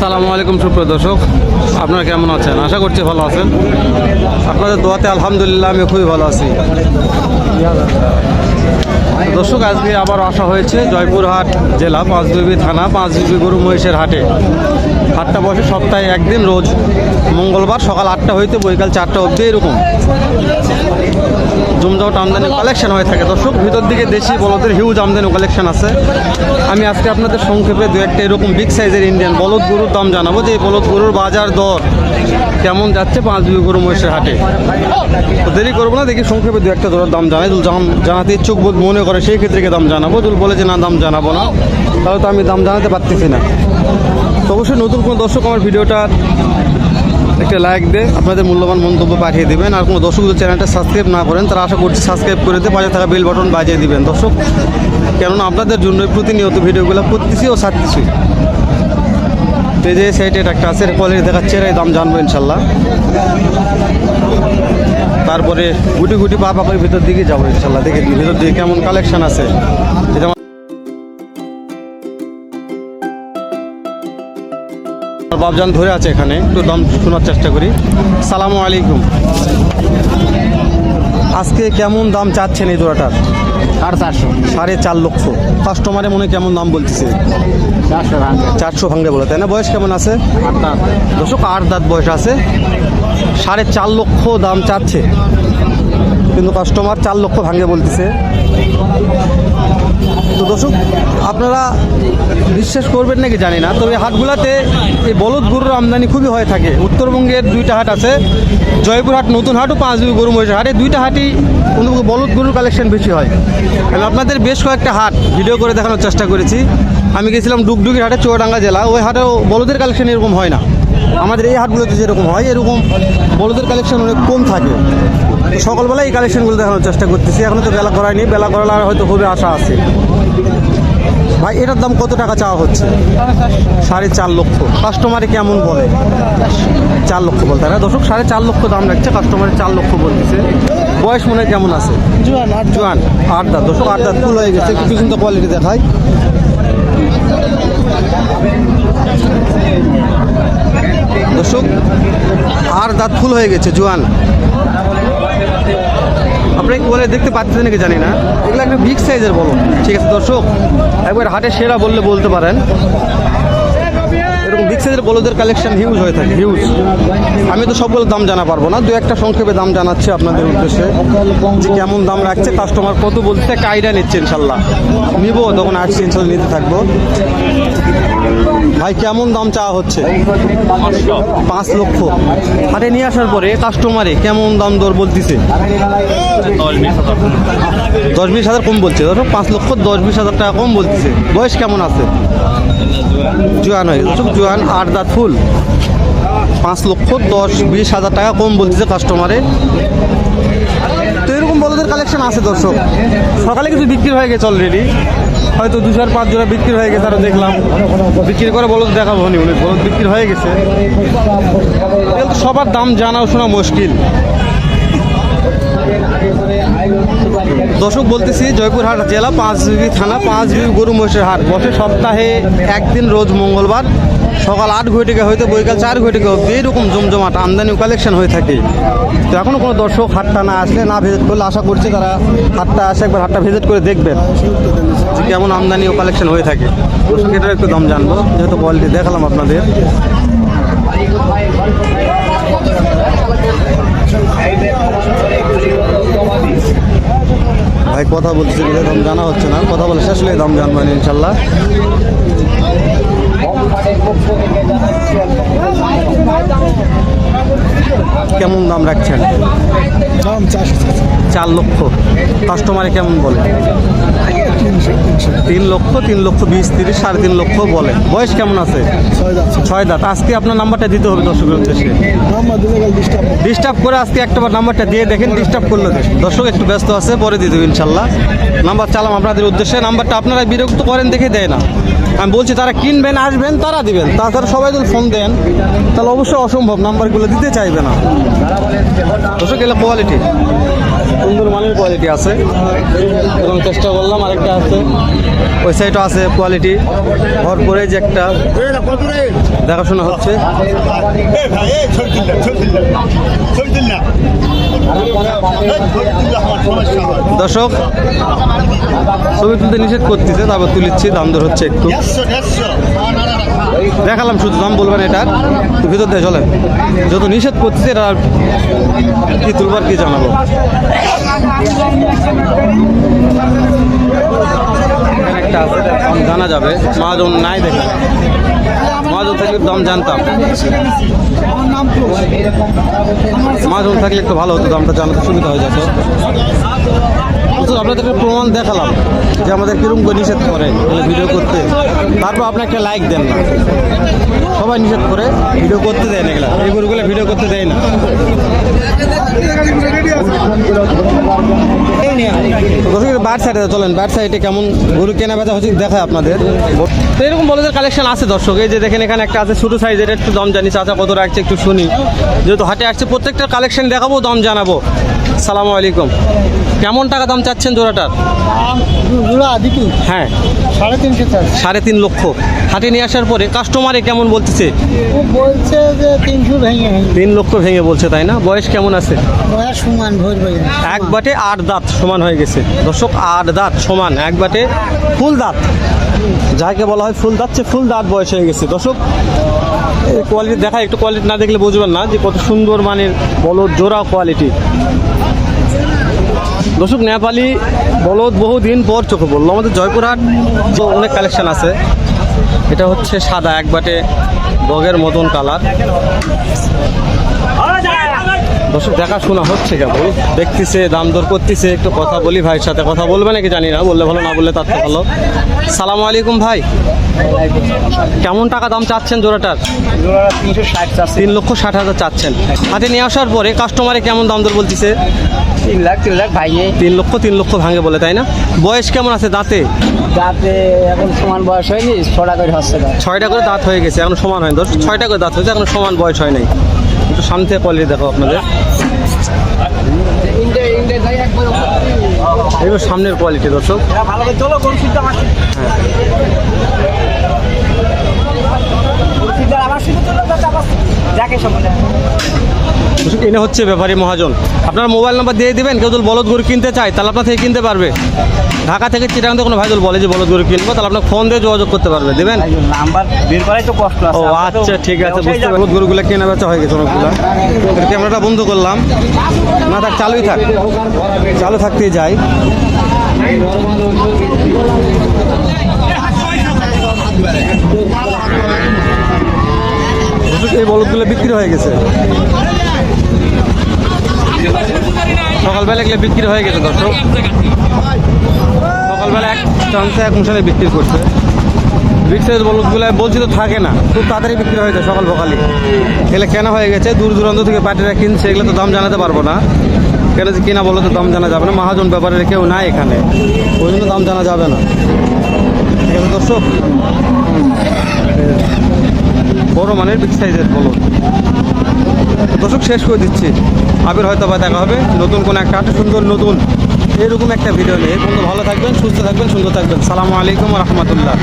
সালামু আলাইকুম, সুপ্রিয় দর্শক। আপনারা কেমন আছেন? আশা করছি ভালো আছেন। আপনাদের দোয়াতে আলহামদুলিল্লাহ আমি খুবই ভালো আছি। দর্শক, আজকে আবার আসা হয়েছে জয়পুরহাট জেলা পাঁচবিবি থানা পাঁচবিবি গরু মহিষের হাটে। হাটটা বসে সপ্তাহে একদিন রোজ। মঙ্গলবার সকাল আটটা হইতে বৈকাল চারটা অবধি এরকম। জমজমাট আমদানি কালেকশন হয়ে থাকে। দর্শক, ভিতর দিকে দেশি বলদের হিউজ আমদানি কালেকশন আছে। আমি আজকে আপনাদের সংক্ষেপে দু একটা এরকম বিগ সাইজের ইন্ডিয়ান বলদ গরুর দাম জানাব। যে বলদ গরুর বাজার দর কেমন যাচ্ছে পাঁচ বিঘি গরু মহিষের হাটে? তো দেরি করব না, দেখি সংক্ষেপে দু একটা দরের দাম জানাই। জানাতে ইচ্ছুক বোধ মনে করে, সেই ক্ষেত্রে দাম জানাব। দুল বলে যে না, দাম জানাব না। তাহলে তো আমি দাম জানাতে পারতেছি না। তো অবশ্যই নতুন কোনো দর্শক আমার ভিডিওটা একটা লাইক দিয়ে আপনাদের মূল্যবান মন্তব্য পাঠিয়ে দেবেন। আর কোনো দর্শক যদি চ্যানেলটা সাবস্ক্রাইব না করেন তারা আশা করছি সাবস্ক্রাইব করে দিয়ে পাশে থাকা বেল বাটন বাজিয়ে দিবেন। দর্শক, কেননা আপনাদের জন্য প্রতিনিয়ত ভিডিওগুলো করতেছি ও ছাড়তেছি তো যে সাইডে একটা আছে কোয়ালিটি দেখাচ্ছে, এর দাম জানব ইনশাল্লাহ। তারপরে গুটি গুটি পা পা করে ভিতর দিকে যাব ইনশাল্লাহ। দেখে ভিতর দিকে কেমন কালেকশন আছে। বাবজান ধরে আছে এখানে একটু দাম শোনার চেষ্টা করি। সালামু আলাইকুম। আজকে কেমন দাম চাচ্ছেন এই জোড়াটার? সাড়ে চারশো। সাড়ে চার লক্ষ। কাস্টমারে মনে কেমন দাম বলতেছে? চারশো ভাঙবে। বলে তাই না? বয়স কেমন আছে? দর্শক আট দাঁত বয়স আছে। সাড়ে চার লক্ষ দাম চাচ্ছে। কিন্তু কাস্টমার চার লক্ষ ভাঙে বলতেছে। তো দর্শক, আপনারা বিশ্বাস করবেন নাকি জানি না, তবে হাটগুলাতে এই বলদ গরুর আমদানি খুবই হয়ে থাকে। উত্তরবঙ্গের দুইটা হাট আছে জয়পুরহাট নতুন হাট ও পাঁচবি গরু মহিষের হাটে, দুইটা হাটই বলদ গরুর কালেকশন বেশি হয়। আমি আপনাদের বেশ কয়েকটা হাট ভিডিও করে দেখানোর চেষ্টা করেছি। আমি গেছিলাম ডুগডুগির হাটে, চুয়াডাঙ্গা জেলা, ওই হাটেও বলদের কালেকশন এরকম হয় না। আমাদের এই হাটগুলোতে যেরকম হয়, এরকম বলদের কালেকশন অনেক কম থাকে। সকালবেলা এই কালেকশনগুলো দেখানোর চেষ্টা করতেছি। এখনও তো বেলা করায়নি। বেলা করালে হয়তো খুবই আশা আছে। ভাই এটার দাম কত টাকা চাওয়া হচ্ছে? সাড়ে চার লক্ষ। কাস্টমারে কেমন বলে? চার লক্ষ বলতে না। দর্শক সাড়ে চার লক্ষ দাম রাখছে। কাস্টমারে চার লক্ষ বলতেছে। বয়স মনে হয় কেমন আছে? জোয়ান আট দাঁত। দর্শক আট দাঁত ফুল হয়ে গেছে। কিছু কিন্তু কোয়ালিটি দেখায় দর্শক আর দাঁত ফুল হয়ে গেছে জোয়ান। আপনি কি বলে দেখতে পাচ্ছেন নাকি জানি না। এগুলো একটা বিগ সাইজের বলো। ঠিক আছে, দর্শক, একবার হাটে সেরা বললে বলতে পারেন। এরকম বিগ সাইজের বলদের কালেকশন হিউজ হয়ে থাকে। হিউজ আমি তো সবগুলো দাম জানা পারব না। দু একটা সংক্ষেপে দাম জানাচ্ছি আপনাদের উদ্দেশ্যে। যে কেমন দাম রাখছে কাস্টমার কত বলতে একটা আইডিয়া নিচ্ছে ইনশাল্লাহ। নিব, তখন আসছি ইনশাল্লাহ নিতে থাকব। ভাই কেমন দাম চাওয়া হচ্ছে? পাঁচ লক্ষ। হাটে নিয়ে আসার পরে কাস্টমারে কেমন দাম দর বলতেছে? দশ বিশ হাজার কম বলছে। ধরো পাঁচ লক্ষ দশ বিশ হাজার টাকা কম বলতেছে। বয়স কেমন আছে? জোয়ান হয়ে গেছে জোয়ান আট দাঁত ফুল। পাঁচ লক্ষ দশ বিশ হাজার টাকা কম বলতেছে কাস্টমারে তো এরকম বলদের কালেকশন আছে দর্শক। সকালে কিছু বিক্রি হয়ে গেছে অলরেডি হয়তো দু চার পাঁচ জোড়া বিক্রি হয়ে গেছে আরও দেখলাম। বিক্রি করে বলদ দেখাবো নি উনি বলদ বিক্রি হয়ে গেছে। সবার দাম জানাও শোনা মুশকিল। দর্শক বলতেছি জয়পুরহাট জেলা পাঁচ বিবি থানা পাঁচ বিবি গরু মহিষের হাট। বসে সপ্তাহে একদিন রোজ মঙ্গলবার সকাল আট ঘটিকা হয়তো বৈকাল চার ঘটিকা অব্দি এরকম জমজমাট, আমদানি কালেকশন হয়ে থাকে। তো এখনও কোনো দর্শক হাটটা না আসলে না ভিজিট করলে আশা করছি তারা হাটটা আসে, একবার হাটটা ভিজিট করে দেখবেন যে কেমন আমদানি ও কালেকশন হয়ে থাকে। এটার একটু দাম জানব, যেহেতু কোয়ালিটি দেখালাম আপনাদের। ভাই, কথা বলছি বলে দাম জানা হচ্ছে না। কথা বলে শেষ হলে দাম জানবেন ইনশাল্লাহ। পক্ষ থেকে জানাচ্ছি কেমন দাম রাখছেন? দাম চারশো চার লক্ষ। কাস্টমারে কেমন বলে? তিন লক্ষ তিন লক্ষ বিশ তিরিশ সাড়ে তিন লক্ষ বলে। বয়স কেমন আছে? ছয় দাঁত। আজকে আপনার নাম্বারটা দিতে হবে দর্শকের উদ্দেশ্যে। ডিস্টার্ব করে আজকে একটাবার নাম্বারটা দিয়ে দেখেন ডিস্টার্ব করল। দর্শক একটু ব্যস্ত আছে পরে দিয়ে দেবো ইনশাল্লাহ। নাম্বার চালাম আপনাদের উদ্দেশ্যে। নাম্বারটা আপনারা বিরক্ত করেন দেখে দেয় না। আমি বলছি তারা কিনবেন আসবেন তারা দিবেন। তাছাড়া সবাই যদি ফোন দেন তাহলে অবশ্যই অসম্ভব নাম্বারগুলো দিতে চাইবে না। দর্শক এগুলো কোয়ালিটি সুন্দর মানের কোয়ালিটি আছে। এবং চেষ্টা করলাম আরেকটা আছে। ওই সাইডও আছে কোয়ালিটি ভরপুরে যে একটা। দেখাশোনা হচ্ছে। হয় দর্শক ছবি তুলতে নিষেধ করতেছে তারপর তুলিচ্ছি দাম দর হচ্ছে একটু। দেখালাম শুধু দাম বলবেন এটার ভিতর দিয়ে চলে যত নিষেধ করতেছে এটা কি তুলবার কি জানাব? একটা দাম জানা যাবে। মহাজন নাই দেখে। মহাজন থাকলে দাম জানতাম। মহাজন থাকলে একটু ভালো হতো, দামটা জানাতে সুবিধা হয়ে যেত। আপনাদেরকে প্রমাণ দেখালাম, যে আমাদের কিরম করে নিষেধ করে ভিডিও করতে। তারপর আপনি একটা লাইক দেন না। সবাই নিষেধ করে ভিডিও করতে দেয় না এগুলা। এই গরুগুলো ভিডিও করতে দেয় না। ব্যাট সাইডে চলেন ব্যাট সাইডে কেমন গরু কেনা বেচা হচ্ছে দেখায় আপনাদের। তো এরকম বলদের কালেকশন আছে দর্শক এই যে দেখেন এখানে একটা আছে ছোটো সাইজের একটু দাম জানি চাচা কত রাখছে একটু শুনি। যেহেতু হাটে আসছে প্রত্যেকটা কালেকশন দেখাবো দাম জানাব। সালামু আলাইকুম। কেমন টাকা দাম চাচ্ছেন জোড়াটার? হ্যাঁ। সাড়ে তিনশো সাড়ে তিন লক্ষ। হাটে নিয়ে আসার পরে কাস্টমারে কেমন বলতেছে? ও বলছে যে তিনশো ভেঙে তিন লক্ষ ভেঙে বলছে তাই না? বয়স কেমন আছে? সমান এক বাটে আট দাঁত সমান হয়ে গেছে। দর্শক আট দাঁত সমান। এক বাটে ফুল দাঁত যাকে বলা হয় ফুল দাঁত সে ফুল দাঁত বয়স হয়ে গেছে। দর্শক কোয়ালিটি দেখা একটু কোয়ালিটি না দেখলে বুঝবেন না যে কত সুন্দর মানের বলদ, জোড়া কোয়ালিটি দর্শক, নেপালি বলদ বহুদিন পর চোখে পড়ল। আমাদের জয়পুরহাট তো অনেক কালেকশন আছে, এটা হচ্ছে সাদা, এক বাটে বগের মতন কালার দর্শক দেখাশোনা হচ্ছে কেবল দেখতেছে দাম দর করতেছে একটু কথা বলি ভাইয়ের সাথে। কথা বলবে নাকি জানি না বললে ভালো না বললে তার তো ভালো। সালাম আলাইকুম ভাই। কেমন টাকা দাম চাচ্ছেন জোড়াটার? তিন লক্ষ ষাট হাজার চাচ্ছেন। হাতে নিয়ে আসার পরে কাস্টমারে কেমন দাম দর বলতেছে? তিন লাখ তিন লাখ ভাইয়ে তিন লক্ষ তিন লক্ষ ভাঙে বলে তাই না? বয়স কেমন আছে দাঁতে? দাঁতে এখন সমান বয়স হয়নি ছটা করে হচ্ছে ছয়টা করে দাঁত হয়ে গেছে এখন সমান হয় দশ ছয়টা করে দাঁত হয়েছে এখন সমান বয়স হয় নাই। একটু সামনে থেকে কোয়ালিটি দেখো আপনাদের। এগুলো সামনের কোয়ালিটি দর্শক। ভালো করে চলো গরু এনে হচ্ছে ব্যাপারী মহাজন। আপনার মোবাইল নাম্বার দিয়ে দিবেন, কেউ যদি বলদ গরু কিনতে চায়, তাহলে আপনার থেকে কিনতে পারবে। ঢাকা থেকে থেকে কোনো ভাই বলে যে বলদ গরু কিনবো, তাহলে আপনার ফোন দিয়ে যোগাযোগ করতে পারবে। দেবেন? ও আচ্ছা ঠিক আছে পারব গরুগুলো কেনা বেচা হয়ে গেছে অনেকগুলো। ক্যামেরাটা বন্ধ করলাম। না, থাক, চালুই থাক। চালু থাকতেই যাই। এই বলদগুলো বিক্রি হয়ে গেছে। সকালবেলা এগুলো বিক্রি হয়ে গেছে, দর্শক। সকালবেলা এক চান্সে এক মশালে বিক্রি করছে। রিক্সার বলদগুলো বলছি তো থাকে না, খুব তাড়াতাড়ি বিক্রি হয়ে যায় সকাল সকালই। এগুলো কেনা হয়ে গেছে, দূর দূরান্ত থেকে পার্টিরা কিনছে, এগুলো তো দাম জানাতে পারব না। কেন যে কিনা বলে তো দাম জানা যাবে না, মহাজন ব্যাপারের কেউ নাই এখানে। ওই জন্য দাম জানা যাবে না। ঠিক আছে দর্শক? বড় মানের বিগ সাইজের বলদ। দর্শক, শেষ করে দিচ্ছি। আবির হয়তো বা দেখা হবে। নতুন কোনো একটা সুন্দর নতুন। এরকম একটা ভিডিও নিয়ে। বন্ধু, ভালো থাকবেন, সুস্থ থাকবেন, সুন্দর থাকবেন। সালামু আলাইকুম রহমতুল্লাহ।